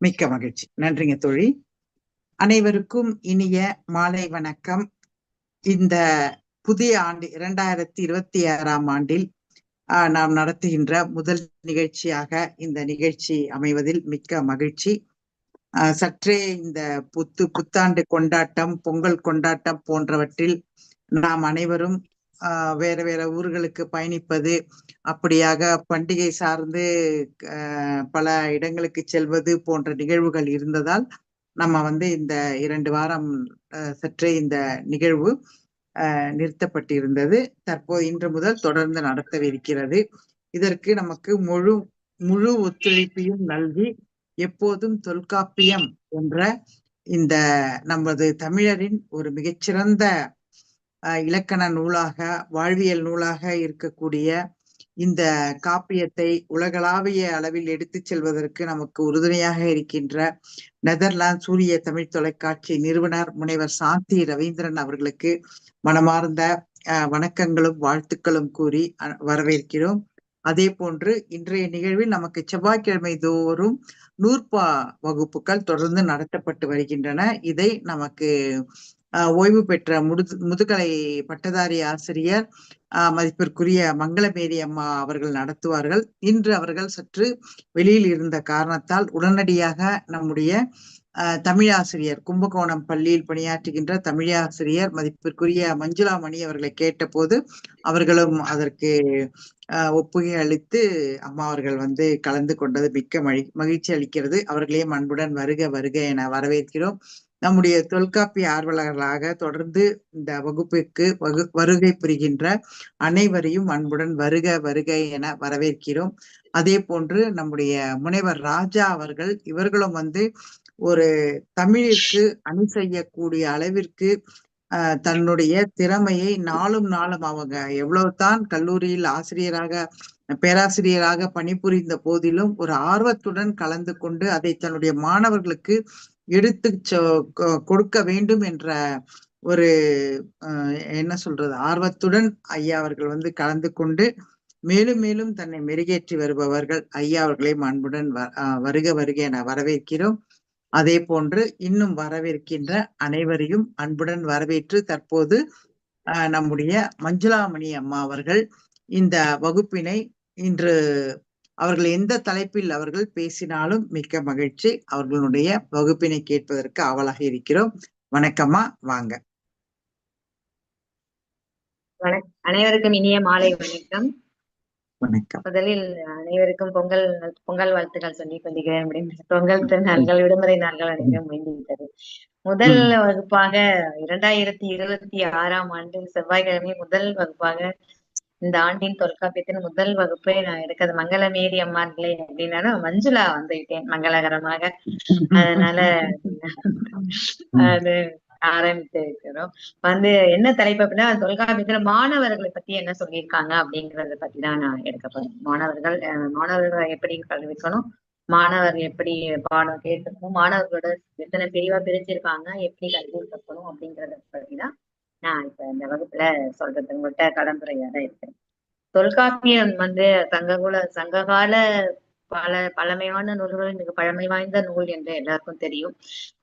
மிக்க மகிழ்ச்சி. நன்றிங்க தோழி. அனைவருக்கும் இனிய மாலை வணக்கம். இந்த புதிய ஆண்டு இரண்டாயிரத்தி இருபத்தி ஆறாம் ஆண்டில் நாம் நடத்துகின்ற முதல் நிகழ்ச்சியாக இந்த நிகழ்ச்சி அமைவதில் மிக்க மகிழ்ச்சி. சற்றே இந்த புத்து புத்தாண்டு கொண்டாட்டம் பொங்கல் கொண்டாட்டம் போன்றவற்றில் நாம் அனைவரும் வேற வேற ஊர்களுக்கு பயணிப்பது அப்படியாக பண்டிகை சார்ந்து பல இடங்களுக்கு செல்வது போன்ற நிகழ்வுகள் இருந்ததால் நம்ம வந்து இந்த இரண்டு வாரம் சற்றே இந்த நிகழ்வு நிறுத்தப்பட்டிருந்தது. தற்போது இன்று முதல் தொடர்ந்து நடத்தவிருக்கிறது. இதற்கு நமக்கு முழு முழு ஒத்துழைப்பையும் நல்கி எப்போதும் தொல்காப்பியம் என்ற இந்த நமது தமிழரின் ஒரு மிகச்சிறந்த இலக்கண நூலாக வாழ்வியல் நூலாக இருக்கக்கூடிய இந்த காப்பியத்தை உலகளாவிய அளவில் எடுத்துச் செல்வதற்கு நமக்கு உறுதுணையாக இருக்கின்ற நெதர்லாந்து சூரிய தமிழ் தொலைக்காட்சி நிறுவனர் முனைவர் சாந்தி ரவீந்திரன் அவர்களுக்கு மனமார்ந்த வணக்கங்களும் வாழ்த்துக்களும் கூறி வரவேற்கிறோம். அதே போன்று இன்றைய நிகழ்வில் நமக்கு செவ்வாய்க்கிழமை தோறும் நூற்பா வகுப்புகள் தொடர்ந்து நடத்தப்பட்டு வருகின்றன. இதை நமக்கு ஓய்வு பெற்ற முது முதுகலை பட்டதாரி ஆசிரியர் மதிப்பிற்குரிய மங்களமேரி அம்மா அவர்கள் நடத்துவார்கள். இன்று அவர்கள் சற்று வெளியில் இருந்த காரணத்தால் உடனடியாக நம்முடைய தமிழாசிரியர் கும்பகோணம் பள்ளியில் பணியாற்றுகின்ற தமிழாசிரியர் மதிப்பிற்குரிய மஞ்சுளா மணி அவர்களை கேட்டபோது அவர்களும் அதற்கு ஒப்புகை அளித்து அம்மா அவர்கள் வந்து கலந்து கொண்டது மிக்க மகிழ்ச்சி அளிக்கிறது. அவர்களையும் அன்புடன் வருக வருக என வரவேற்கிறோம். நம்முடைய தொல்காப்பிய ஆர்வலர்களாக தொடர்ந்து இந்த வகுப்பிற்கு வகு வருகை புரிகின்ற அனைவரையும் அன்புடன் வருக வருக என வரவேற்கிறோம். அதே போன்று நம்முடைய முனைவர் ராஜா அவர்கள் இவர்களும் வந்து ஒரு தமிழிற்கு அணி செய்யக்கூடிய அளவிற்கு தன்னுடைய திறமையை நாளும் நாளும் அவங்க எவ்வளவுதான் கல்லூரியில் ஆசிரியராக பேராசிரியராக பணிபுரிந்த போதிலும் ஒரு ஆர்வத்துடன் கலந்து கொண்டு அதை தன்னுடைய மாணவர்களுக்கு எடுத்து கொடுக்க வேண்டும் என்ற ஒரு என்ன சொல்றது ஆர்வத்துடன் ஐயா அவர்கள் வந்து கலந்து கொண்டு மேலும் மேலும் தன்னை மெருகேற்றி வருபவர்கள் ஐயா அவர்களை அன்புடன் வருக வருக என வரவேற்கிறோம். அதே போன்று இன்னும் வரவேற்கின்ற அனைவரையும் அன்புடன் வரவேற்று தற்போது நம்முடைய மஞ்சுளாமணி அம்மா அவர்கள் இந்த வகுப்பினை இன்று அவர்கள் எந்த தலைப்பில் அவர்கள் பேசினாலும் மிக்க மகிழ்ச்சி. அவர்களுடைய வகுப்பினை கேட்பதற்கு ஆவலாக இருக்கிறோம். வணக்கம்மா வாங்க. அனைவருக்கும் இனிய மாலை வணக்கம். வணக்கம். முதலில் அனைவருக்கும் பொங்கல் பொங்கல் வாழ்த்துக்கள் சொல்லி கொண்டிருக்கிறேன். பொங்கல் நாள்கள் விடுமுறை நாள்கள் அனைவரும் முடிந்துவிட்டது முதல் வகுப்பாக இரண்டாயிரத்தி இருபத்தி ஆறாம் ஆண்டு செவ்வாய்க்கிழமை முதல் வகுப்பாக இந்த ஆண்டின் தொல்காப்பியத்தின் முதல் வகுப்பை நான் எடுக்கிறது மங்களமேரி அம்மான்களே அப்படின்னாலும் மஞ்சுளா வந்துட்டேன் மங்களகரமாக. அதனால அது ஆரம்பித்து இருக்கிறோம். வந்து என்ன தலைப்பு அப்படின்னா தொல்காப்பியத்துல மாணவர்களை பத்தி என்ன சொல்லியிருக்காங்க அப்படிங்கறத பத்தி தான் நான் எடுக்க போறேன். மாணவர்கள் மாணவர்களை எப்படி கல்விக்கணும்? மாணவர் எப்படி பாடம் கேட்கணும் மாணவர்களோட எத்தனை பிரிவா பிரிச்சிருக்காங்க? எப்படி கல்வி கற்கணும் அப்படிங்கறத பத்தி தான் நான் இப்ப இந்த வகுப்புல சொல்றது உங்கள்கிட்ட கலந்துரையாட இருக்கேன். தொல்காப்பியம் வந்து சங்ககுல சங்ககால பல பழமையான நூல்கள் மிக பழமை வாய்ந்த நூல் என்று எல்லாருக்கும் தெரியும்.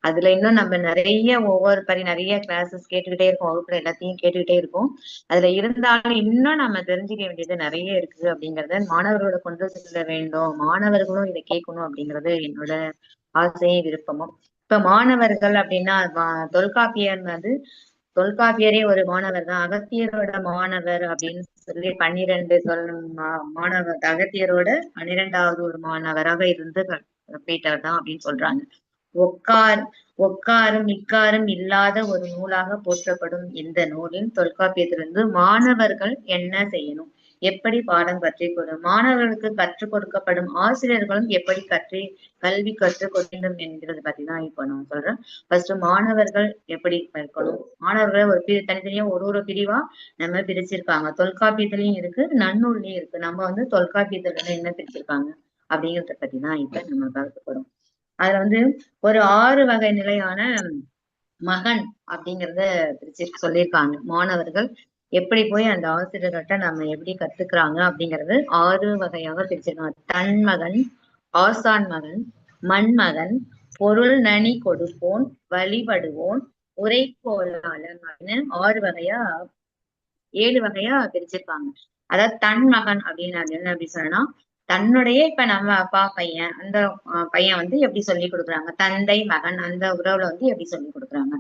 அதுல இன்னும் நம்ம நிறைய ஒவ்வொரு பரி நிறைய கிளாஸஸ் கேட்டுக்கிட்டே இருக்கோம். வகுப்புல எல்லாத்தையும் கேட்டுக்கிட்டே இருக்கோம். அதுல இருந்தாலும் இன்னும் நம்ம தெரிஞ்சுக்க வேண்டியது நிறைய இருக்கு அப்படிங்கறத மாணவர்களோட கொண்டு செல்ல வேண்டும். மாணவர்களும் இதை கேட்கணும் அப்படிங்கறது என்னோட ஆசையும் விருப்பமும். இப்ப மாணவர்கள் அப்படின்னா தொல்காப்பியன் வந்து தொல்காப்பியரே ஒரு மாணவர் தான். அகத்தியரோட மாணவர் அப்படின்னு சொல்லி பன்னிரண்டு சொல் மாணவர் அகத்தியரோட பன்னிரெண்டாவது ஒரு மாணவராக இருந்து பீட்டர் தான் அப்படின்னு சொல்றாங்க. ஒக்கார் ஒக்காரும் இக்காரும் இல்லாத ஒரு நூலாக போற்றப்படும் இந்த நூலின் தொல்காப்பியத்திலிருந்து மாணவர்கள் என்ன செய்யணும்? எப்படி பாடம் கற்றுக் கொடு மாணவர்களுக்கு கற்றுக் கொடுக்கப்படும் ஆசிரியர்களும் எப்படி கற்றி கல்வி கற்றுக் வேண்டும் என்கிறது பத்திதான் இப்ப நான் சொல்றேன். ஃபர்ஸ்ட் மாணவர்கள் எப்படி இருக்கணும் மாணவர்களை ஒரு பிரி தனித்தனியா ஒரு ஒரு பிரிவா நம்ம பிரிச்சிருக்காங்க. தொல்காப்பியத்திலயும் இருக்கு நன்னூல்லையும் இருக்கு. நம்ம வந்து தொல்காப்பியத்துல என்ன பிரிச்சிருக்காங்க? அப்படிங்கறத பத்தி தான் இப்ப நம்ம பார்க்க போறோம். அதுல வந்து ஒரு ஆறு வகை நிலையான மகன் அப்படிங்கறத பிரிச்சு சொல்லியிருக்காங்க மாணவர்கள். எப்படி போய் அந்த ஆசிரியர்கிட்ட நம்ம எப்படி கத்துக்கிறாங்க அப்படிங்கறது ஆறு வகையாக பிரிச்சிருக்காங்க. தன் மகன் ஆசான் மகன் மண்மகன் பொருள் நனி கொடுப்போன் வழிபடுவோன் உரைக்கோளாளன் அப்படின்னு ஆறு வகையா ஏழு வகையா பிரிச்சிருக்காங்க. அதாவது தன் மகன் அப்படின்னு என்ன அப்படி சொன்னா தன்னுடைய இப்ப நம்ம அப்பா பையன் அந்த பையன் வந்து எப்படி சொல்லி கொடுக்குறாங்க? தந்தை மகன் அந்த உறவுல வந்து எப்படி சொல்லி கொடுக்குறாங்க?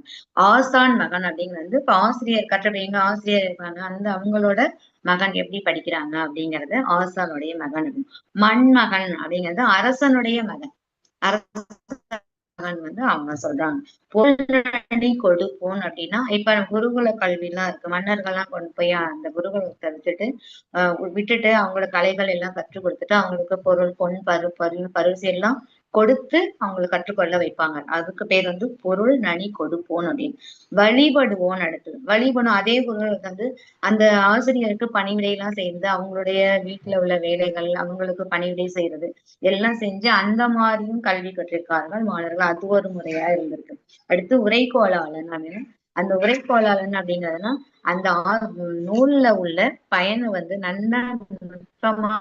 ஆசான் மகன் அப்படிங்கிறது வந்து இப்ப ஆசிரியர் கற்றபடிங்க ஆசிரியர் இருப்பாங்க அந்த அவங்களோட மகன் எப்படி படிக்கிறாங்க அப்படிங்கறது ஆசானுடைய மகன் மண்மகன் அப்படிங்கிறது அரசனுடைய மகன். அரசன் வந்து அவங்க சொல்றாங்க. பொருளடி கொடுப்போம் அப்படின்னா இப்ப குருகுல கல்வி எல்லாம் இருக்கு. மன்னர்கள்லாம் கொண்டு போய் அந்த குருகுலத்தை விட்டுட்டு ஆஹ் விட்டுட்டு அவங்களோட கலைகள் எல்லாம் கற்றுக் கொடுத்துட்டு அவங்களுக்கு பொருள் பொன் பரு பரு பரிசு எல்லாம் கொடுத்து அவங்களை கற்றுக்கொள்ள வைப்பாங்க. அதுக்கு பேர் வந்து பொருள் நனி கொடுப்போம் அப்படின்னு. வழிபடுவோம் அடுத்தது வழிபடும் அதே பொருள் வந்து அந்த ஆசிரியருக்கு பணிவிடையெல்லாம் எல்லாம் அவங்களுடைய வீட்டுல உள்ள வேலைகள் அவங்களுக்கு பணிவிடை செய்யறது எல்லாம் செஞ்சு அந்த மாதிரியும் கல்வி கற்றிருக்கார்கள் மாணவர்கள். அது ஒரு முறையா இருந்திருக்கு. அடுத்து உரைக்கோளாளன் அப்படின்னு அந்த உரைப்பாளன் அப்படிங்கிறதுனா அந்த ஆ- நூல்ல உள்ள பயனை வந்து நல்லா நுட்பமா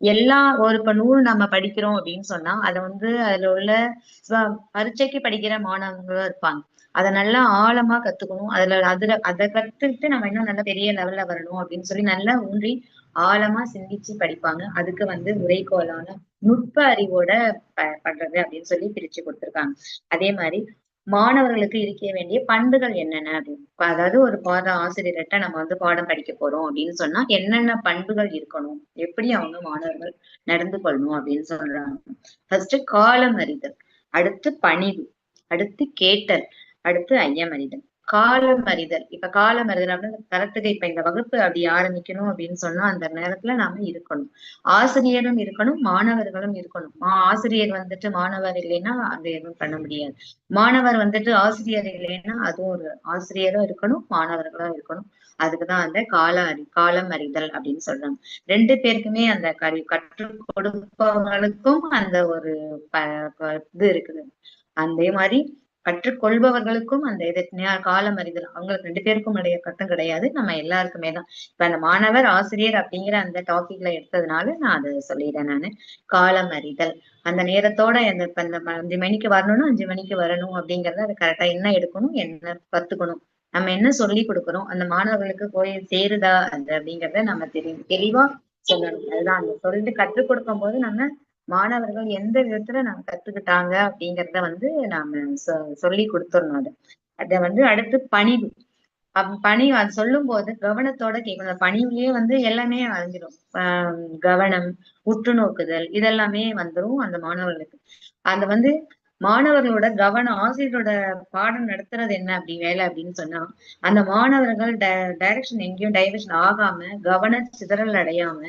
எல்லா ஒரு இப்ப நூல் நம்ம படிக்கிறோம் அப்படின்னு சொன்னா அதை வந்து அதுல உள்ள பரீட்சைக்கு படிக்கிற மாணவர்களும் இருப்பாங்க. அதை நல்லா ஆழமா கத்துக்கணும். அதுல அதுல அதை கத்துக்கிட்டு நம்ம இன்னும் நல்ல பெரிய லெவல்ல வரணும் அப்படின்னு சொல்லி நல்லா ஊன்றி ஆழமா சிந்திச்சு படிப்பாங்க. அதுக்கு வந்து உரைக்கோளான நுட்ப அறிவோட ப- பண்றது அப்படின்னு சொல்லி பிரிச்சு கொடுத்திருக்காங்க. அதே மாதிரி மாணவர்களுக்கு இருக்க வேண்டிய பண்புகள் என்னென்ன அப்படின்னு? அதாவது ஒரு பாட ஆசிரியர்கிட்ட நம்ம வந்து பாடம் படிக்க போறோம் அப்படின்னு சொன்னா என்னென்ன பண்புகள் இருக்கணும்? எப்படி அவங்க மாணவர்கள் நடந்து கொள்ளணும் அப்படின்னு சொல்றாங்க. ஃபர்ஸ்ட் காலம் அறிதல் அடுத்து பணிவு அடுத்து கேட்டல் அடுத்து ஐயம் அறிதல் காலம் அறிதல் இப்ப காலம் அறிதல் அப்படின்னு தரத்துக்கு இப்ப இந்த வகுப்பு அப்படி ஆரம்பிக்கணும் அப்படின்னு சொன்னா அந்த நேரத்துல நாம இருக்கணும். ஆசிரியரும் இருக்கணும் மாணவர்களும் இருக்கணும். மா- ஆசிரியர் வந்துட்டு மாணவர் இல்லைன்னா அது எதுவும் பண்ண முடியாது. மாணவர் வந்துட்டு ஆசிரியர் இல்லைன்னா அதுவும் ஒரு ஆசிரியரும் இருக்கணும் மாணவர்களும் இருக்கணும். அதுக்குதான் அந்த கால அறி காலம் அறிதல் அப்படின்னு சொல்றாங்க. ரெண்டு பேருக்குமே அந்த கரு கற்றுக் கொடுப்பவர்களுக்கும் அந்த ஒரு ப- இது இருக்குது. அதே மாதிரி கற்றுக்கொள்பவர்களுக்கும் அந்த இது காலம் அறிதல். அவங்களுக்கு ரெண்டு பேருக்கும் உடைய கட்டம் கிடையாது. நம்ம எல்லாருக்குமே தான். இப்ப அந்த மாணவர் ஆசிரியர் அப்படிங்கிற அந்த டாபிக்ல எடுத்ததுனால நான் அதை சொல்லிடுறேன் நானு. காலம் அறிதல். அந்த நேரத்தோட அந்த இப்ப இந்த அஞ்சு மணிக்கு வரணும்னா அஞ்சு மணிக்கு வரணும் அப்படிங்கறத அதை கரெக்டா என்ன எடுக்கணும் என்ன கத்துக்கணும். நம்ம என்ன சொல்லி கொடுக்கறோம் அந்த மாணவர்களுக்கு போய் சேருதா அது அப்படிங்கறத நம்ம தெரியும் தெளிவா சொல்லணும். அதுதான் அந்த சொல்லிட்டு கற்றுக் கொடுக்கும் போது நம்ம மாணவர்கள் எந்த விதத்துல நம்ம கத்துக்கிட்டாங்க அப்படிங்கறத வந்து நாம சொ- சொல்லி கொடுத்துடணும் அது. அத வந்து அடுத்து பணிவு. அப்ப பணி அது சொல்லும் போது கவனத்தோட கேட்கணும் அந்த பணிவுலயே வந்து எல்லாமே அழிஞ்சிடும் ஆஹ் கவனம் உற்று நோக்குதல் இதெல்லாமே வந்துரும் அந்த மாணவர்களுக்கு. அந்த வந்து மாணவர்களோட கவனம் ஆசிரியரோட பாடம் நடத்துறது என்ன அப்படி வேலை அப்படின்னு சொன்னா அந்த மாணவர்கள் டைரக்ஷன் எங்கேயும் டைவர்ஷன் ஆகாம கவன சிதறல் அடையாம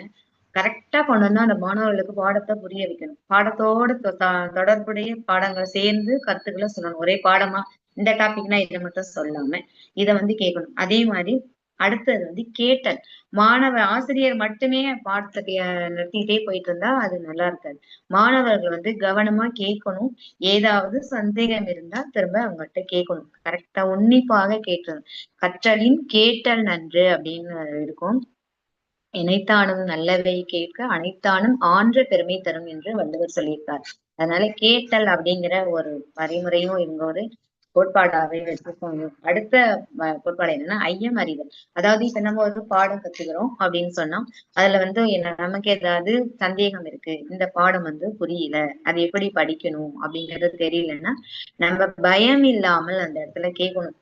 கரெக்டா கொண்டு வந்து அந்த மாணவர்களுக்கு பாடத்தை புரிய வைக்கணும். பாடத்தோட தொ- தொடர்புடைய பாடங்களை சேர்ந்து கருத்துக்களை சொல்லணும். ஒரே பாடமா இந்த டாபிக்னா இதை மட்டும் சொல்லாம இதை வந்து கேட்கணும். அதே மாதிரி அடுத்தது வந்து கேட்டல். மாணவ ஆசிரியர் மட்டுமே பாடத்தை கே- நிறுத்திட்டே போயிட்டு இருந்தா அது நல்லா இருக்காது. மாணவர்கள் வந்து கவனமா கேட்கணும். ஏதாவது சந்தேகம் இருந்தா திரும்ப அவங்ககிட்ட கேட்கணும். கரெக்டா உன்னிப்பாக கேட்டணும் கற்றலின் கேட்டல் நன்று அப்படின்னு இருக்கும். இணைத்தானும் நல்லவை கேட்க அனைத்தானும் ஆன்ற பெருமை தரும் என்று வள்ளுவர் சொல்லியிருக்கார். அதனால கேட்டல் அப்படிங்கிற ஒரு வரைமுறையும் இவங்க ஒரு கோட்பாடாவே வச்சிருக்கோம். அடுத்த கோட்பாடு என்னன்னா ஐயம் அறிதல். அதாவது இப்ப நம்ம ஒரு பாடம் கத்துக்கிறோம் அப்படின்னு சொன்னா அதுல வந்து என்ன நமக்கு ஏதாவது சந்தேகம் இருக்கு இந்த பாடம் வந்து புரியல அது எப்படி படிக்கணும் அப்படிங்கிறது தெரியலன்னா நம்ம பயம் இல்லாமல் அந்த இடத்துல கேட்கணும்.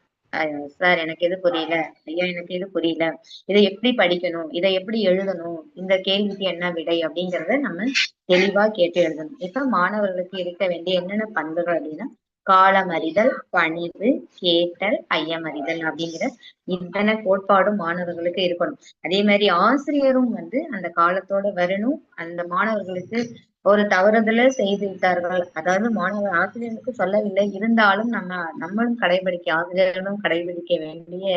சார் எனக்கு எது புரியல? ஐயா எனக்கு எது புரியல? இதை எப்படி படிக்கணும்? இதை எப்படி எழுதணும்? இந்த கேள்விக்கு என்ன விடை? அப்படிங்கறத நம்ம தெளிவா கேட்டு எழுதணும். இப்ப மாணவர்களுக்கு இருக்க வேண்டிய என்னென்ன பண்புகள் அப்படின்னா காலமறிதல் பணிவு கேட்டல் ஐயமறிதல் அப்படிங்கிற இத்தனை கோட்பாடும் மாணவர்களுக்கு இருக்கணும். அதே மாதிரி ஆசிரியரும் வந்து அந்த காலத்தோட வரணும். அந்த மாணவர்களுக்கு ஒரு தவறுதல செய்து விட்டார்கள். அதாவது மாணவர் ஆசிரியருக்கு சொல்லவில்லை. இருந்தாலும் நம்ம நம்மளும் கடைபிடிக்க ஆசிரியர்களும் கடைபிடிக்க வேண்டிய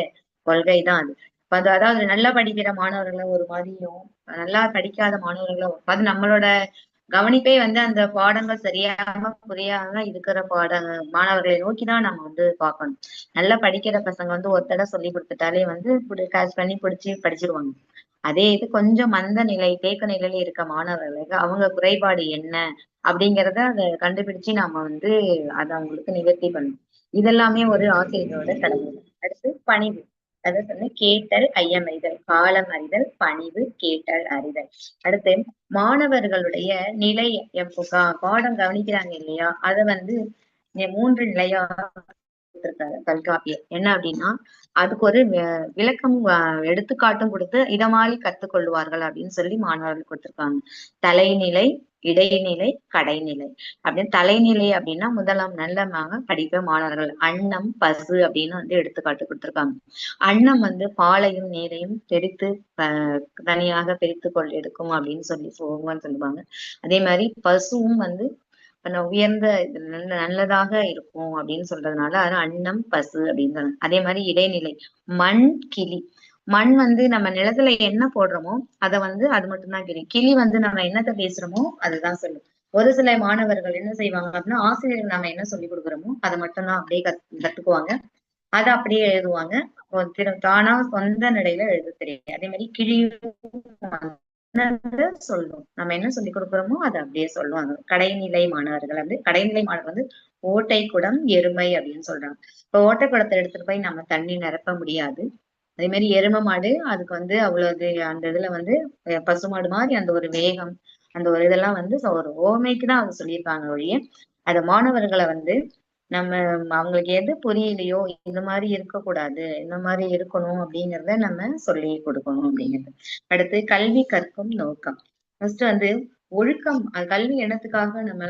கொள்கை தான் அது அது அதாவது நல்லா படிக்கிற மாணவர்களை ஒரு மாதிரியும் நல்லா படிக்காத மாணவர்களை அது நம்மளோட கவனிப்பே வந்து அந்த பாடங்கள் சரியாக புரியாம இருக்கிற பாட மாணவர்களை நோக்கிதான் நம்ம வந்து பார்க்கணும். நல்லா படிக்கிற பசங்க வந்து ஒரு தடவை சொல்லி கொடுத்துட்டாலே வந்து கேஷ் பண்ணி பிடிச்சி படிச்சிருவாங்க. அதே இது கொஞ்சம் மந்த நிலை தேக்க நிலையில இருக்க மாணவர்களுக்கு அவங்க குறைபாடு என்ன அப்படிங்கிறத அதை கண்டுபிடிச்சு நாம வந்து அதை அவங்களுக்கு நிவர்த்தி பண்ணணும். இதெல்லாமே ஒரு ஆசிரியரோட கடமை. அடுத்து பணிவு. அதாவது வந்து கேட்டல் ஐயம் அறிதல் காலம் அறிதல் பணிவு கேட்டல் அறிதல். அடுத்து மாணவர்களுடைய நிலை எப்போ பாடம் கவனிக்கிறாங்க இல்லையா? அதை வந்து மூன்று நிலையா கொடுத்திருக்காரு தொல்காப்பியர் என்ன அப்படின்னா அதுக்கு ஒரு விளக்கம் அஹ், எடுத்துக்காட்டும் கொடுத்து இதமாலி கத்துக்கொள்வார்கள் அப்படின்னு சொல்லி மாணவர்கள் கொடுத்திருக்காங்க. தலைநிலை இடைநிலை கடைநிலை. அப்படின்னு தலைநிலை அப்படின்னா முதலாம் நல்லமாக படிப்ப மாணவர்கள். அன்னம் பசு அப்படின்னு வந்து எடுத்துக்காட்டு கொடுத்திருக்காங்க. அன்னம் வந்து பாலையும் நீரையும் பிரித்து தனியாக பிரித்து கொள் எடுக்கும் அப்படின்னு சொல்லி சொல்லுவாங்க. அதே மாதிரி பசுவும் வந்து பண்ண உயர்ந்த நல்ல நல்லதாக இருக்கும் அப்படின்னு சொல்றதுனால அது அன்னம் பசு அப்படின்னு சொல்றாங்க. அதே மாதிரி இடைநிலை. மண் கிளி. மண் வந்து நம்ம நிலத்துல என்ன போடுறோமோ அதை வந்து அது மட்டும்தான் கிளி. கிளி வந்து நம்ம என்னத்தை பேசுறோமோ அதுதான் சொல்லும். ஒரு சில மாணவர்கள் என்ன செய்வாங்க அப்படின்னா ஆசிரியர்கள் நம்ம என்ன சொல்லி கொடுக்குறோமோ அதை மட்டும்தான் அப்படியே கத் கத்துக்குவாங்க. அதை அப்படியே எழுதுவாங்க. தானா சொந்த நிலையில எழுத தெரியும் அதே மாதிரி கிளியும் சொல்லும் நம்ம என்ன சொல்லி கொடுக்குறோமோ அதை அப்படியே சொல்லுவாங்க. கடைநிலை மாணவர்கள் வந்து கடைநிலை மாணவர் வந்து ஓட்டை குடம் எருமை அப்படின்னு சொல்றாங்க. இப்ப ஓட்டை குடத்தை எடுத்துட்டு போய் நம்ம தண்ணி நிரப்ப முடியாது. அதே மாதிரி எருமை மாடு அதுக்கு வந்து அவ்வளவு அந்த இதுல வந்து பசு பசுமாடு மாதிரி அந்த ஒரு வேகம் அந்த ஒரு இதெல்லாம் வந்து ஒரு ஓமைக்கு தான் அவங்க சொல்லியிருக்காங்க ஒழிய அதை மாணவர்களை வந்து நம்ம அவங்களுக்கு எது புரியலையோ இந்த மாதிரி இருக்கக்கூடாது இந்த மாதிரி இருக்கணும் அப்படிங்கிறத நம்ம சொல்லி கொடுக்கணும் அப்படிங்கிறது. அடுத்து கல்வி கற்கும் நோக்கம். ஃபர்ஸ்ட் வந்து ஒழுக்கம் கல்வி எண்ணத்துக்காக நம்ம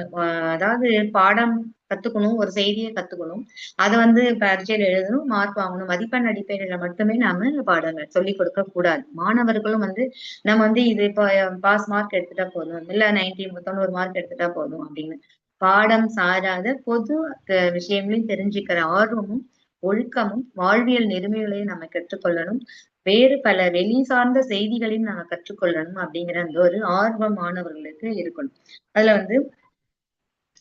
அதாவது பாடம் கத்துக்கணும் ஒரு செய்தியை கத்துக்கணும். அதை வந்து பரீட்சையில எழுதணும் மார்க் வாங்கணும். மதிப்பெண் அடிப்படையில மட்டுமே நாம பாடங்கள் சொல்லி கொடுக்க கூடாது. மாணவர்களும் வந்து நம்ம வந்து இது இப்போ பாஸ் மார்க் எடுத்துட்டா போதும். இல்ல நைன்டி தொண்ணூறு மார்க் எடுத்துட்டா போதும் அப்படின்னு. பாடம் சாராத பொது அஹ், விஷயங்களையும் தெரிஞ்சுக்கிற ஆர்வமும் ஒழுக்கமும் வாழ்வியல் நெருமைகளையும் நம்ம கற்றுக்கொள்ளணும். வேறு பல வெளி சார்ந்த செய்திகளையும் நம்ம கற்றுக்கொள்ளணும் அப்படிங்கிற அந்த ஒரு ஆர்வம் மாணவர்களுக்கு இருக்கணும். அதுல வந்து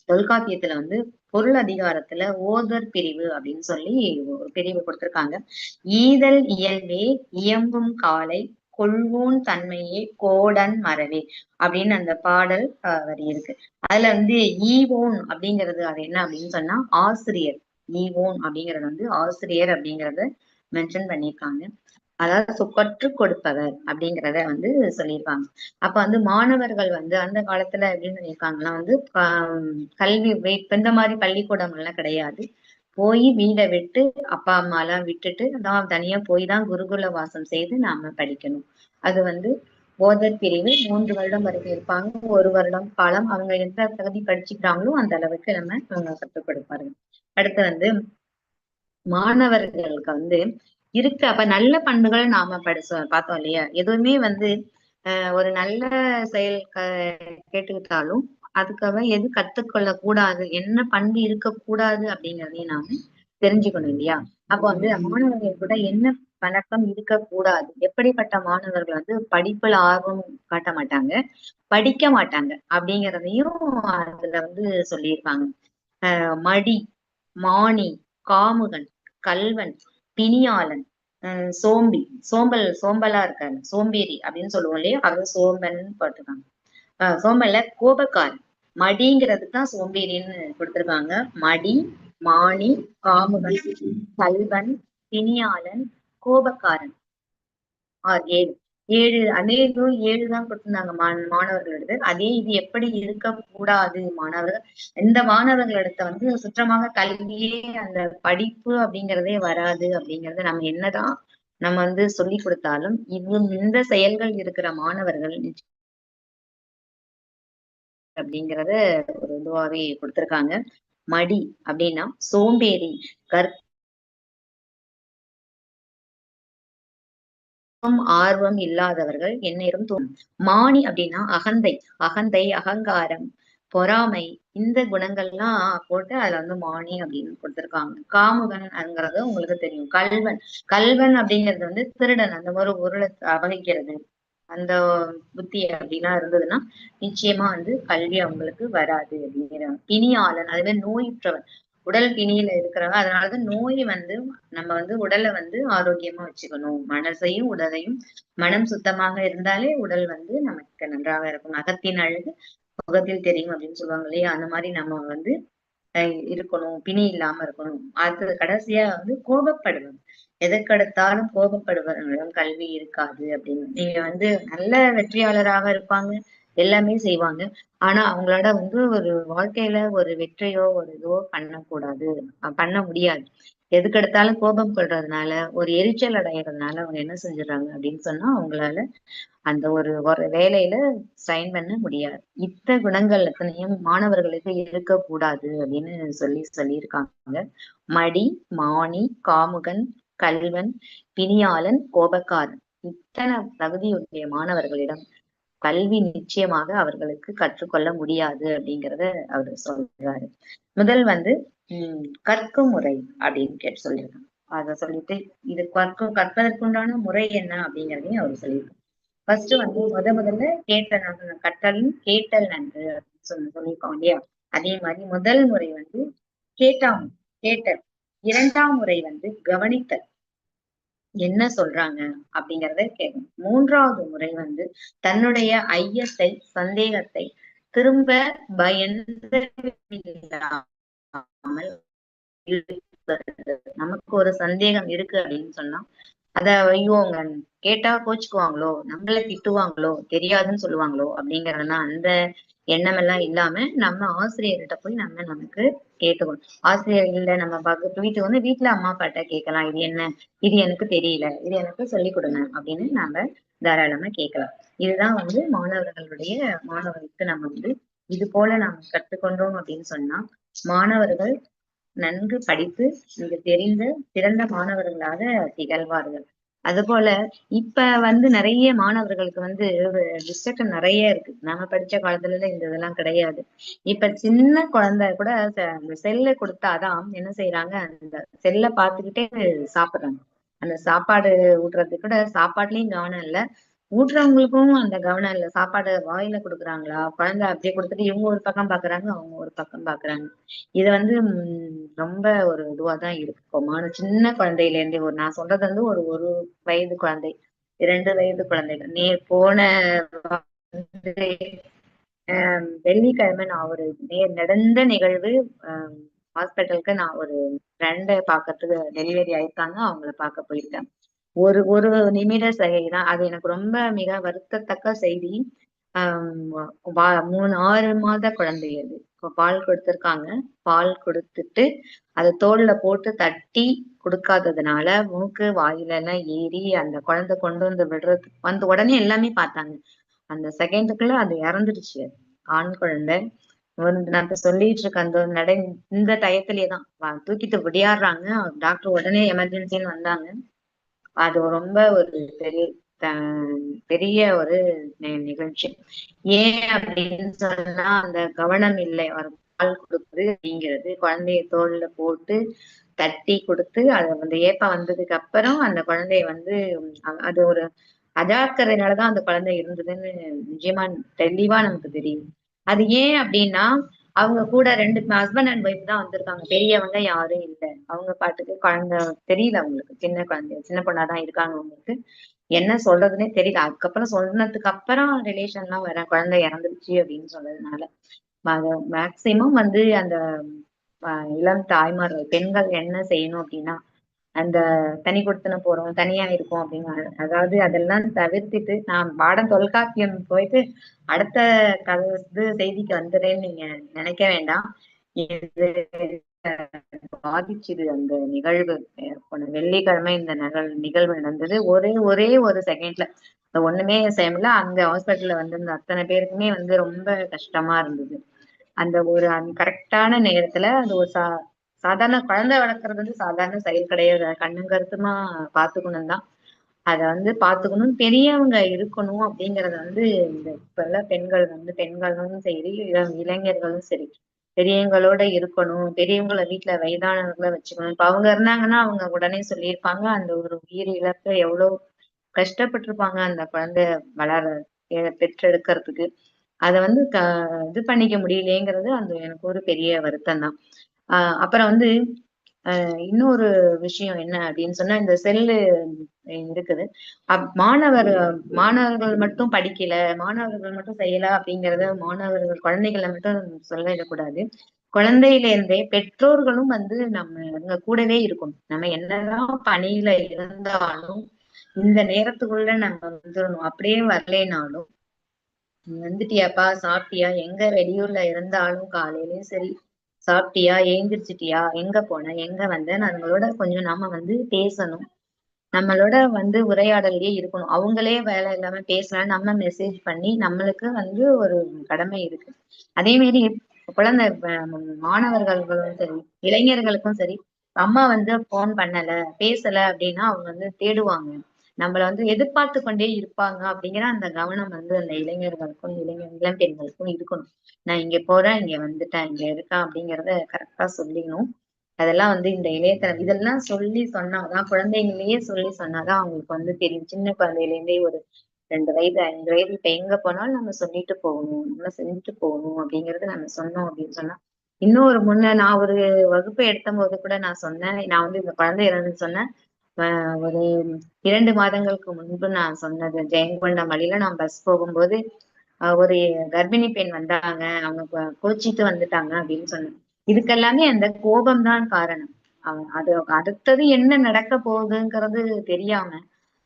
தொல்காப்பியத்துல வந்து பொருள் அதிகாரத்துல ஓதர் பிரிவு அப்படின்னு சொல்லி ஒரு பிரிவு கொடுத்திருக்காங்க. ஈதல் இயல்பே இயம்பும் காலை கொள்வோன் தன்மையே கோடன் மறவே அப்படின்னு அந்த பாடல் வரி இருக்கு. அதுல வந்து ஈவோன் அப்படிங்கிறது அது என்ன அப்படின்னு சொன்னா ஆசிரியர். ஈவோன் அப்படிங்கிறது வந்து ஆசிரியர் அப்படிங்கறத மென்ஷன் பண்ணியிருக்காங்க. அதாவது சுக்கற்று கொடுப்பவர் அப்படிங்கிறத வந்து சொல்லியிருக்காங்க. அப்ப வந்து மாணவர்கள் வந்து அந்த காலத்துல எப்படின்னு சொல்லியிருக்காங்கன்னா வந்து கல்வி இப்ப இந்த மாதிரி பள்ளிக்கூடம் எல்லாம் கிடையாது. போய் வீடை விட்டு அப்பா அம்மா எல்லாம் விட்டுட்டு தான் தனியா போய் தான் குருகுல வாசம் செய்து நாம படிக்கணும். அது வந்து போதர் பிரிவு மூன்று வருடம் வரைக்கும் இருப்பாங்க. ஒரு வருடம் காலம் அவங்க எந்த தகுதி படிச்சுக்கிறாங்களோ அந்த அளவுக்கு நம்ம அவங்க கற்றுக் கொடுப்பார்கள் அடுத்து வந்து மாணவர்களுக்கு வந்து இருக்க. அப்ப நல்ல பண்புகள் நாம படிச்சோம் பார்த்தோம் இல்லையா? எதுவுமே வந்து ஆஹ் ஒரு நல்ல செயல் க- கேட்டுக்கிட்டாலும் அதுக்காக எது கத்துக்கொள்ள கூடாது என்ன பண்பு இருக்கக்கூடாது அப்படிங்கிறதையும் நாம தெரிஞ்சுக்கணும் இல்லையா? அப்ப வந்து மாணவர்கள் கூட என்ன பழக்கம் இருக்கக்கூடாது எப்படிப்பட்ட மாணவர்கள் வந்து படிப்புல ஆர்வம் காட்ட மாட்டாங்க படிக்க மாட்டாங்க அப்படிங்கிறதையும் அதுல வந்து சொல்லியிருப்பாங்க. ஆஹ் மடி மானி காமுகன் கல்வன் பிணியாளன் சோம்பி சோம்பல் சோம்பலா இருக்காரு சோம்பேறி அப்படின்னு சொல்லுவோம் இல்லையா? அவங்க சோம்பன் போட்டிருக்காங்க. ஆஹ் சோம்பல்ல கோபக்காரன் மடிங்கிறதுக்கு தான் சோம்பேறின்னு கொடுத்திருக்காங்க. மடி மானி காமுகன் கல்வன் பிணியாளன் கோபக்காரன். ஆர் ஏழு ஏழு அதே இதுவும் ஏழுதான் கொடுத்திருந்தாங்க மாண மாணவர்களுக்கு அதே இது எப்படி இருக்கக்கூடாது? மாணவர்கள் இந்த மாணவர்களிடத்த வந்து சுற்றமாக கல்வியே அந்த படிப்பு அப்படிங்கிறதே வராது அப்படிங்கறத நம்ம என்னதான் நம்ம வந்து சொல்லி கொடுத்தாலும் இது இந்த செயல்கள் இருக்கிற மாணவர்கள் அப்படிங்கறத ஒரு இதுவாவே கொடுத்திருக்காங்க. மடி அப்படின்னா சோம்பேறி கற் ஆர்வம் இல்லாதவர்கள் எந்நேரம் தோணும் மானி அப்படின்னா அகந்தை அகந்தை அகங்காரம் பொறாமை இந்த குணங்கள்லாம் போட்டு அதுல வந்து மானி அப்படின்னு கொடுத்திருக்காங்க. காமுகன்ங்கிறது உங்களுக்கு தெரியும். கல்வன் கல்வன் அப்படிங்கிறது வந்து திருடன் அந்த மாதிரி பொருளை அவகிக்கிறது அந்த புத்தி அப்படிலாம் இருந்ததுன்னா நிச்சயமா வந்து கல்வி அவங்களுக்கு வராது அப்படிங்கிறாங்க. பிணியாளன் அதுவே மாதிரி நோயுற்றவன் உடல் பிணியில இருக்கிறவங்க அதனாலதான் நோய் வந்து நம்ம வந்து உடலை வந்து ஆரோக்கியமா வச்சுக்கணும். மனசையும் உடலையும் மனம் சுத்தமாக இருந்தாலே உடல் வந்து நமக்கு நன்றாக இருக்கும். அகத்தின் அழகு முகத்தில் தெரியும் அப்படின்னு சொல்லுவாங்க இல்லையா? அந்த மாதிரி நம்ம வந்து இருக்கணும். பிணி இல்லாம இருக்கணும். அது கடைசியா வந்து கோபப்படுவது. எதற்கெடுத்தாலும் கோபப்படுவர்களிடம் கல்வி இருக்காது அப்படின்னு. நீங்க வந்து நல்ல வெற்றியாளராக இருப்பாங்க. எல்லாமே செய்வாங்க. ஆனா அவங்களோட வந்து ஒரு வாழ்க்கையில ஒரு வெற்றியோ ஒரு இதோ பண்ணக்கூடாது. பண்ண முடியாது. எதுக்கெடுத்தாலும் கோபம் கொள்றதுனால ஒரு எரிச்சல் அடைகிறதுனால அவங்க என்ன செஞ்சிடறாங்க அப்படின்னு சொன்னா அவங்களால அந்த ஒரு ஒரு வேலையில சைன் பண்ண முடியாது. இத்த குணங்கள் எத்தனையும் மாணவர்களுக்கு இருக்கக்கூடாது அப்படின்னு சொல்லி சொல்லியிருக்காங்க. மடி மானி காமுகன் கல்வன் பிணியாளன் கோபக்காரன். இத்தனை தகுதியுடைய மாணவர்களிடம் கல்வி நிச்சயமாக அவர்களுக்கு கற்றுக்கொள்ள முடியாது அப்படிங்கறத அவர் சொல்றாரு. முதல் வந்து உம் கற்கும் முறை அப்படின்னு கேட்டு சொல்லியிருக்காங்க. அத சொல்லிட்டு இது கற்கும் கற்பதற்குண்டான முறை என்ன அப்படிங்கறதையும் அவர் சொல்லியிருக்காங்க ஃபர்ஸ்ட் வந்து முத முதல்ல கேட்டல் நன்று கேட்டல் நன்று அப்படின்னு சொல்லி சொல்லியிருக்கோம் இல்லையா? அதே மாதிரி முதல் முறை வந்து கேட்டாம் கேட்டல். இரண்டாம் முறை வந்து கவனித்தல். என்ன சொல்றாங்க அப்படிங்கறத கேட்கணும். மூன்றாவது முறை வந்து தன்னுடைய ஐயத்தை சந்தேகத்தை திரும்ப பயந்து நமக்கு ஒரு சந்தேகம் இருக்கு அப்படின்னு சொன்னா அத ஐயோ அவங்க கேட்டா கோச்சுக்குவாங்களோ? நம்மள திட்டுவாங்களோ? தெரியாதுன்னு சொல்லுவாங்களோ? அப்படிங்கறதுனா அந்த எண்ணமெல்லாம் இல்லாம நம்ம ஆசிரியர்கிட்ட போய் நம்ம நமக்கு கேட்டுக்கணும். ஆசிரியர் இல்ல நம்ம பக்கத்து வீட்டுக்கு வந்து வீட்டுல அம்மா அப்பாட்ட கேட்கலாம். இது என்ன? இது எனக்கு தெரியல. இது எனக்கு சொல்லி கொடுங்க அப்படின்னு நாம தாராளமா கேட்கலாம். இதுதான் வந்து மாணவர்களுடைய மாணவர்களுக்கு நம்ம வந்து இது போல நாம கற்றுக்கொண்டோம் அப்படின்னு சொன்னா மாணவர்கள் நன்கு படித்து மிக தெரிந்த சிறந்த மாணவர்களாக திகழ்வார்கள். அதுபோல இப்ப வந்து நிறைய மாணவர்களுக்கு வந்து டிஸ்ட்ரக்ஷன் நிறைய இருக்கு. நம்ம படிச்ச காலத்துல இந்த இதெல்லாம் கிடையாது. இப்ப சின்ன குழந்தை கூட அந்த செல்லை கொடுத்தாதான் என்ன செய்யறாங்க அந்த செல்லை பார்த்துக்கிட்டே சாப்பிடுறாங்க. அந்த சாப்பாடு ஊட்டுறது கூட சாப்பாட்டுலயும் கவனம் இல்ல. ஊட்டுறவங்களுக்கும் அந்த கவனம் இல்ல சாப்பாடு வாயில கொடுக்குறாங்களா? குழந்தை அப்படியே கொடுத்துட்டு இவங்க ஒரு பக்கம் பாக்குறாங்க அவங்க ஒரு பக்கம் பாக்குறாங்க இது வந்து ரொம்ப ஒரு இதுவாதான் இருக்கு. இப்போ சின்ன குழந்தையில இருந்தே ஒரு நான் சொல்றது வந்து ஒரு ஒரு வயது குழந்தை இரண்டு வயது குழந்தைகள். நே போன வெள்ளிக்கிழமை நான் ஒரு நேர் நடந்த நிகழ்வு ஹாஸ்பிட்டலுக்கு நான் ஒரு ஃப்ரெண்டை பாக்கிறதுக்கு டெலிவரி ஆயிருக்காங்க அவங்கள பார்க்க போயிருக்கேன். ஒரு ஒரு நிமிட தான் அது எனக்கு ரொம்ப மிக வருத்தத்தக்க செய்தி. மூணு ஆறு மாத குழந்தை அது. பால் கொடுத்துருக்காங்க. பால் கொடுத்துட்டு அதை தோல்ல போட்டு தட்டி கொடுக்காததுனால மூக்கு வாயில எல்லாம் ஏறி அந்த குழந்தை கொண்டு வந்து விடுறது வந்த உடனே எல்லாமே பார்த்தாங்க. அந்த செகண்டுக்குள்ள அது இறந்துடுச்சு ஆண் குழந்தை. நான் சொல்லிட்டு இருக்கேன் அந்த நடை இந்த டயத்திலேயே தான் தூக்கிட்டு விடியாடுறாங்க. டாக்டர் உடனே எமர்ஜென்சின்னு வந்தாங்க. அது ரொம்ப ஒரு பெரிய பெரிய ஒரு நிகழ்ச்சி. ஏன் அப்படின்னு சொன்னா அந்த கவனம் இல்லை. அவர் பால் கொடுக்குது அப்படிங்கிறது குழந்தைய தோல்ல போட்டு தட்டி கொடுத்து அது அந்த ஏப்பா வந்ததுக்கு அப்புறம் அந்த குழந்தைய வந்து அது ஒரு அஜாக்கிறதுனாலதான் அந்த குழந்தை இருந்ததுன்னு நிஜமா தெளிவா நமக்கு தெரியும். அது ஏன் அப்படின்னா அவங்க கூட ரெண்டு ஹஸ்பண்ட் அண்ட் ஒய்ஃப் தான் வந்திருக்காங்க. பெரியவங்க யாரும் இல்லை. அவங்க பாட்டுக்கு குழந்தை தெரியல அவங்களுக்கு. சின்ன குழந்தை சின்ன பொண்ணாதான் இருக்காங்க அவங்களுக்கு. என்ன சொல்றதுன்னே தெரியல. அதுக்கப்புறம் சொன்னதுக்கு அப்புறம் ரிலேஷன்லாம் வரேன் வர குழந்தை இறந்துருச்சு அப்படின்னு சொல்றதுனால மேக்சிமம் வந்து அந்த இளம் தாய்மார்கள் பெண்கள் என்ன செய்யணும் அப்படின்னா அந்த தனி கொடுத்துன போறோம் தனியா இருக்கும் அப்படின்னு அதாவது அதெல்லாம் தவிர்த்துட்டு நான் பாடம் தொல்காப்பியம் போயிட்டு அடுத்த கதை செய்திக்கு வந்துடுறேன்னு நீங்க நினைக்க வேண்டாம். இது பாதிச்சுது அந்த நிகழ்வு. போன வெள்ளிக்கிழமை இந்த நிகழ் நிகழ்வு நடந்தது. ஒரே ஒரே ஒரு செகண்ட்ல ஒண்ணுமே செய்யல அங்க ஹாஸ்பிட்டல்ல வந்து அத்தனை பேருக்குமே வந்து ரொம்ப கஷ்டமா இருந்தது. அந்த ஒரு கரெக்டான நேரத்துல அந்த ஒரு சா சாதாரண குழந்தை வளர்க்கறது வந்து சாதாரண செயல் கிடையாது. கண்ணும் கருத்துமா பாத்துக்கணும் தான் அத வந்து பாத்துக்கணும். பெரியவங்க இருக்கணும் அப்படிங்கறத வந்து இந்த இப்ப எல்லாம் பெண்கள் வந்து பெண்களும் சரி இளைஞர்களும் சரி பெரியவங்களோட இருக்கணும். பெரியவங்களை வீட்டுல வயதானவர்களை வச்சுக்கணும். இப்ப அவங்க இருந்தாங்கன்னா அவங்க உடனே சொல்லியிருப்பாங்க அந்த ஒரு உயிர் இழப்ப எவ்வளவு கஷ்டப்பட்டிருப்பாங்க அந்த குழந்தை வளர பெற்றெடுக்கிறதுக்கு. அத வந்து க இது பண்ணிக்க முடியலேங்கிறது அந்த எனக்கு ஒரு பெரிய வருத்தம் தான் ஆஹ் அப்புறம் வந்து அஹ் இன்னொரு விஷயம் என்ன அப்படின்னு சொன்னா இந்த செல்லு இருக்குது. அப் மாணவர் மாணவர்கள் மட்டும் படிக்கல மாணவர்கள் மட்டும் செய்யல அப்படிங்கறத மாணவர்கள் குழந்தைகளை மட்டும் சொல்லிடக்கூடாது குழந்தையில இருந்தே பெற்றோர்களும் வந்து நம்ம கூடவே இருக்கணும். நம்ம என்னதான் பணியில இருந்தாலும் இந்த நேரத்துக்குள்ள நம்ம வந்துடணும் அப்படியே வரலைனாலும் வந்துட்டியாப்பா சாப்பிட்டியா எங்க வெளியூர்ல இருந்தாலும் காலையிலயும் சரி சாப்பிட்டியா? ஏந்திரிச்சிட்டியா? எங்க போன? எங்க வந்த? நம்மளோட கொஞ்சம் நாம வந்து பேசணும். நம்மளோட வந்து உரையாடலையே இருக்கணும். அவங்களே வேலை இல்லாம பேசலாம் நம்ம மெசேஜ் பண்ணி நம்மளுக்கு வந்து ஒரு கடமை இருக்கு. அதே மாதிரி குழந்தை மாணவர்களுக்கும் சரி இளைஞர்களுக்கும் சரி அம்மா வந்து போன் பண்ணல பேசல அப்படின்னா அவங்க வந்து தேடுவாங்க. நம்மள வந்து எதிர்பார்த்து கொண்டே இருப்பாங்க அப்படிங்கிற அந்த கவனம் வந்து அந்த இளைஞர்களுக்கும் இளைஞர் இளம் பெண்களுக்கும் இருக்கணும். நான் இங்க போறேன் இங்க வந்துட்டேன் இங்க இருக்கேன் அப்படிங்கறத கரெக்டா சொல்லிக்கணும். அதெல்லாம் வந்து இந்த இளையத்தனம் இதெல்லாம் சொல்லி சொன்னாதான் குழந்தைங்களையே சொல்லி சொன்னாதான் அவங்களுக்கு வந்து தெரியும். சின்ன குழந்தையில இருந்தே ஒரு ரெண்டு வயது ஐந்து வயது இப்ப எங்க போனாலும் நம்ம சொல்லிட்டு போகணும் நம்ம செஞ்சுட்டு போகணும் அப்படிங்கறது நம்ம சொன்னோம் அப்படின்னு சொன்னா இன்னொரு முன்ன நான் ஒரு வகுப்பு எடுத்த போது கூட நான் சொன்னேன் நான் வந்து இந்த குழந்தை இறந்து சொன்னேன். ஒரு இரண்டு மாதங்களுக்கு முன்பு நான் சொன்னது ஜெயங்கொண்ட மலையில நான் பஸ் போகும்போது ஒரு கர்ப்பிணி பெண் வந்தாங்க அவங்க கோச்சிட்டு வந்துட்டாங்க அப்படின்னு சொன்னேன். இதுக்கெல்லாமே அந்த கோபம்தான் காரணம். அது அடுத்தது என்ன நடக்க போகுதுங்கிறது தெரியாம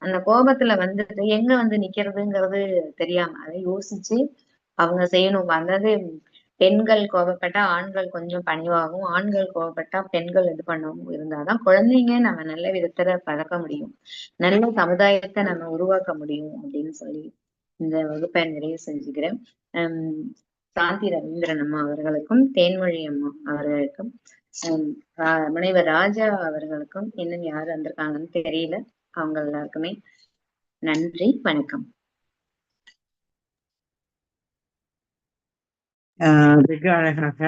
அந்த கோபத்துல வந்துட்டு எங்க வந்து நிக்கிறதுங்கிறது தெரியாம அதை யோசிச்சு அவங்க செய்யணும். வந்தது பெண்கள் கோபப்பட்டா ஆண்கள் கொஞ்சம் பணிவாகவும் ஆண்கள் கோபப்பட்டா பெண்கள் இது பண்ணவும் இருந்தாதான் குழந்தைங்க நம்ம நல்ல விதத்துல பழக்க முடியும். நல்ல சமுதாயத்தை நம்ம உருவாக்க முடியும் அப்படின்னு சொல்லி இந்த வகுப்பை நிறைவு செஞ்சுக்கிறேன். உம் சாந்தி ரவீந்திரன் அம்மா அவர்களுக்கும் தேன்மொழி அம்மா அவர்களுக்கும் முனைவர் ராஜா அவர்களுக்கும் இன்னும் யாரு வந்திருக்காங்கன்னு தெரியல. அவங்க எல்லாருக்குமே நன்றி வணக்கம். வெகு அழகாக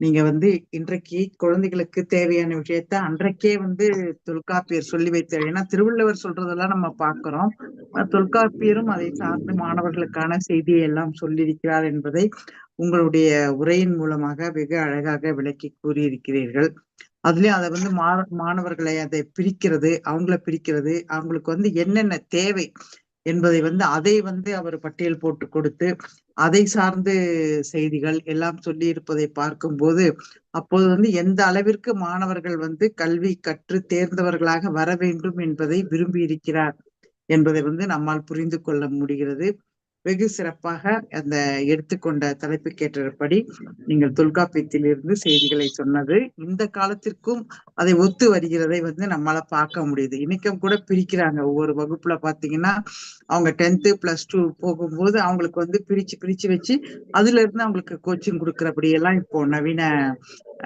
நீங்க வந்து இன்றைக்கு குழந்தைகளுக்கு தேவையான விஷயத்த அன்றைக்கே வந்து தொல்காப்பியர் சொல்லி வைத்தார். ஏன்னா திருவள்ளுவர் சொல்றதெல்லாம் நம்ம பாக்குறோம் தொல்காப்பியரும் அதை சார்ந்து மாணவர்களுக்கான செய்தியை எல்லாம் சொல்லியிருக்கிறார் என்பதை உங்களுடைய உரையின் மூலமாக வெகு அழகாக விளக்கி கூறியிருக்கிறீர்கள். அதுலயும் அதை வந்து மாணவர்களை அதை பிரிக்கிறது அவங்கள பிரிக்கிறது அவங்களுக்கு வந்து என்னென்ன தேவை என்பதை வந்து அதை வந்து அவர் பட்டியல் போட்டு கொடுத்து அதை சார்ந்து செய்திகள் எல்லாம் சொல்லி இருப்பதை பார்க்கும்போது அப்போது வந்து எந்த அளவிற்கு மாணவர்கள் வந்து கல்வி கற்று தேர்ந்தவர்களாக வர வேண்டும் என்பதை விரும்பி இருக்கிறார் என்பதை வந்து நம்மால் புரிந்து கொள்ள முடிகிறது. வெகு சிறப்பாக அந்த எடுத்துக்கொண்ட தலைப்புக்கேற்றபடி நீங்கள் தொல்காப்பியத்தில் இருந்து செய்திகளை சொன்னது. இந்த காலத்திற்கும் அதை ஒத்து வருகிறதை வந்து நம்மளால பார்க்க முடியுது. இன்னைக்கும் கூட பிரிக்கிறாங்க. ஒவ்வொரு வகுப்புல பாத்தீங்கன்னா அவங்க டென்த்து பிளஸ் டூ போகும்போது அவங்களுக்கு வந்து பிரிச்சு பிரிச்சு வச்சு அதுல இருந்து அவங்களுக்கு கோச்சிங் கொடுக்குறபடி எல்லாம் இப்போ நவீன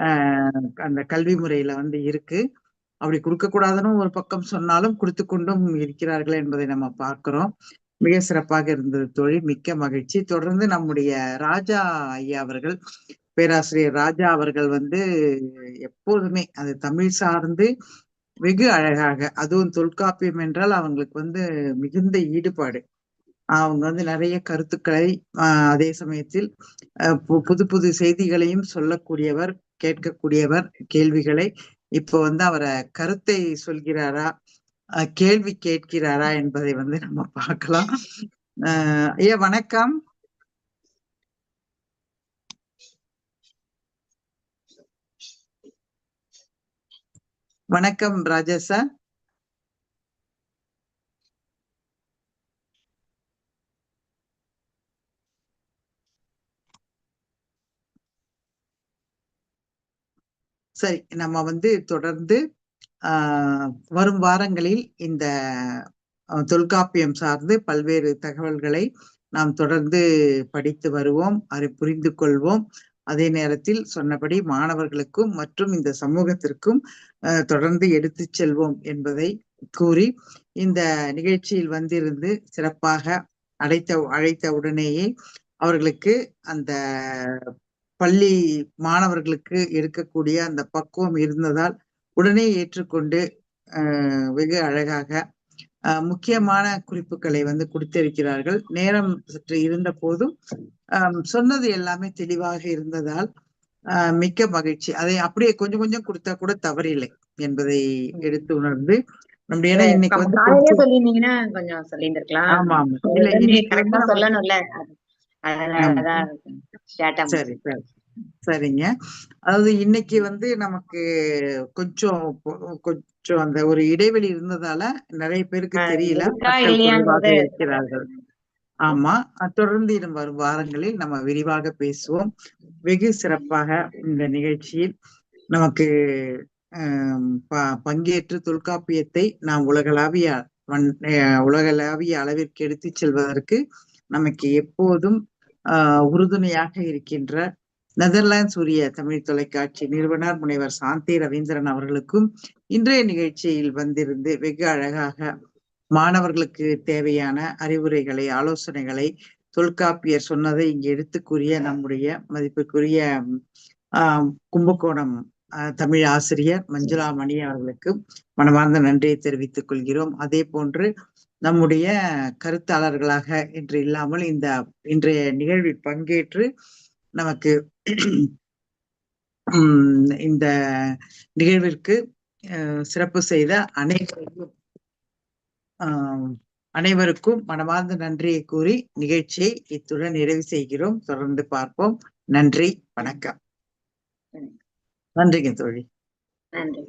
ஆஹ் அந்த கல்வி முறையில வந்து இருக்கு. அப்படி கொடுக்க கூடாதுன்னு ஒரு பக்கம் சொன்னாலும் கொடுத்து கொண்டும் இருக்கிறார்கள் என்பதை நம்ம பார்க்கிறோம். மிக சிறப்பாக இருந்தது தொழில் மிக்க மகிழ்ச்சி. தொடர்ந்து நம்முடைய ராஜா ஐயா அவர்கள் பேராசிரியர் ராஜா அவர்கள் வந்து எப்போதுமே அது தமிழ் சார்ந்து வெகு அழகாக அதுவும் தொல்காப்பியம் என்றால் அவங்களுக்கு வந்து மிகுந்த ஈடுபாடு. அவங்க வந்து நிறைய கருத்துக்களை அதே சமயத்தில் புது புது செய்திகளையும் சொல்லக்கூடியவர் கேட்கக்கூடியவர் கேள்விகளை இப்போ வந்து அவரை கருத்தை சொல்கிறாரா கேள்வி கேட்கிறாரா என்பதை வந்து நம்ம பார்க்கலாம். ஐயா வணக்கம். வணக்கம் ராஜா சார். சரி நம்ம வந்து தொடர்ந்து வரும் வாரங்களில் இந்த தொல்காப்பியம் சார்ந்து பல்வேறு தகவல்களை நாம் தொடர்ந்து படித்து வருவோம் அதை புரிந்து கொள்வோம். அதே நேரத்தில் சொன்னபடி மாணவர்களுக்கும் மற்றும் இந்த சமூகத்திற்கும் தொடர்ந்து எடுத்து செல்வோம் என்பதை கூறி இந்த நிகழ்ச்சியில் வந்திருந்து சிறப்பாக அழைத்த அழைத்த உடனேயே அவர்களுக்கு அந்த பள்ளி மாணவர்களுக்கு இருக்கக்கூடிய அந்த பக்குவம் இருந்ததால் உடனே ஏற்றுக்கொண்டு வெகு அழகாக முக்கியமான குறிப்புகளை வந்து கொடுத்திருக்கிறார்கள். நேரம் சற்று இருந்த போதும் சொன்னது எல்லாமே தெளிவாக இருந்ததால் மிக்க மகிழ்ச்சி. அதை அப்படியே கொஞ்சம் கொஞ்சம் கொடுத்தா கூட தவறில்லை என்பதை எடுத்து உணர்ந்து நம்முடைய இன்னைக்கு வந்து கொஞ்சம் சொல்லியிருந்திருக்கலாம். ஆமா ஆமா. இல்ல இன்னைக்கு சொல்லணும்ல. சரி சரி. சரிங்க. அதாவது இன்னைக்கு வந்து நமக்கு கொஞ்சம் கொஞ்சம் அந்த ஒரு இடைவெளி இருந்ததால நிறைய பேருக்கு தெரியல. இருக்கிறார்கள். ஆமா தொடர்ந்து இன்னும் வரும் வாரங்களில் நம்ம விரிவாக பேசுவோம். வெகு சிறப்பாக இந்த நிகழ்ச்சியில் நமக்கு பங்கேற்று தொல்காப்பியத்தை நாம் உலகளாவிய உலகளாவிய அளவிற்கு எடுத்துச் செல்வதற்கு நமக்கு எப்போதும் ஆஹ் உறுதுணையாக இருக்கின்ற நெதர்லாந்து உரிய தமிழ் தொலைக்காட்சி நிறுவனர் முனைவர் சாந்தி ரவீந்திரன் அவர்களுக்கும் இன்றைய நிகழ்ச்சியில் வந்திருந்து வெகு அழகாக மாணவர்களுக்கு தேவையான அறிவுரைகளை ஆலோசனைகளை தொல்காப்பியர் சொன்னதை இங்கு எடுத்து கூறிய நம்முடைய மதிப்புக்குரிய ஆஹ் கும்பகோணம் தமிழ் ஆசிரியர் மஞ்சுளா மணி அவர்களுக்கு மனமார்ந்த நன்றியை தெரிவித்துக் கொள்கிறோம். அதே போன்று நம்முடைய கருத்தாளர்களாக இன்று இல்லாமல் இந்த இன்றைய நிகழ்வில் பங்கேற்று நமக்கு இந்த நிகழ்விற்கு சிறப்பு செய்த அனைவருக்கும் ஆஹ், அனைவருக்கும் மனமார்ந்த நன்றியை கூறி நிகழ்ச்சியை இத்துடன் நிறைவு செய்கிறோம். தொடர்ந்து பார்ப்போம். நன்றி வணக்கம். நன்றிங்க தோழி. நன்றி.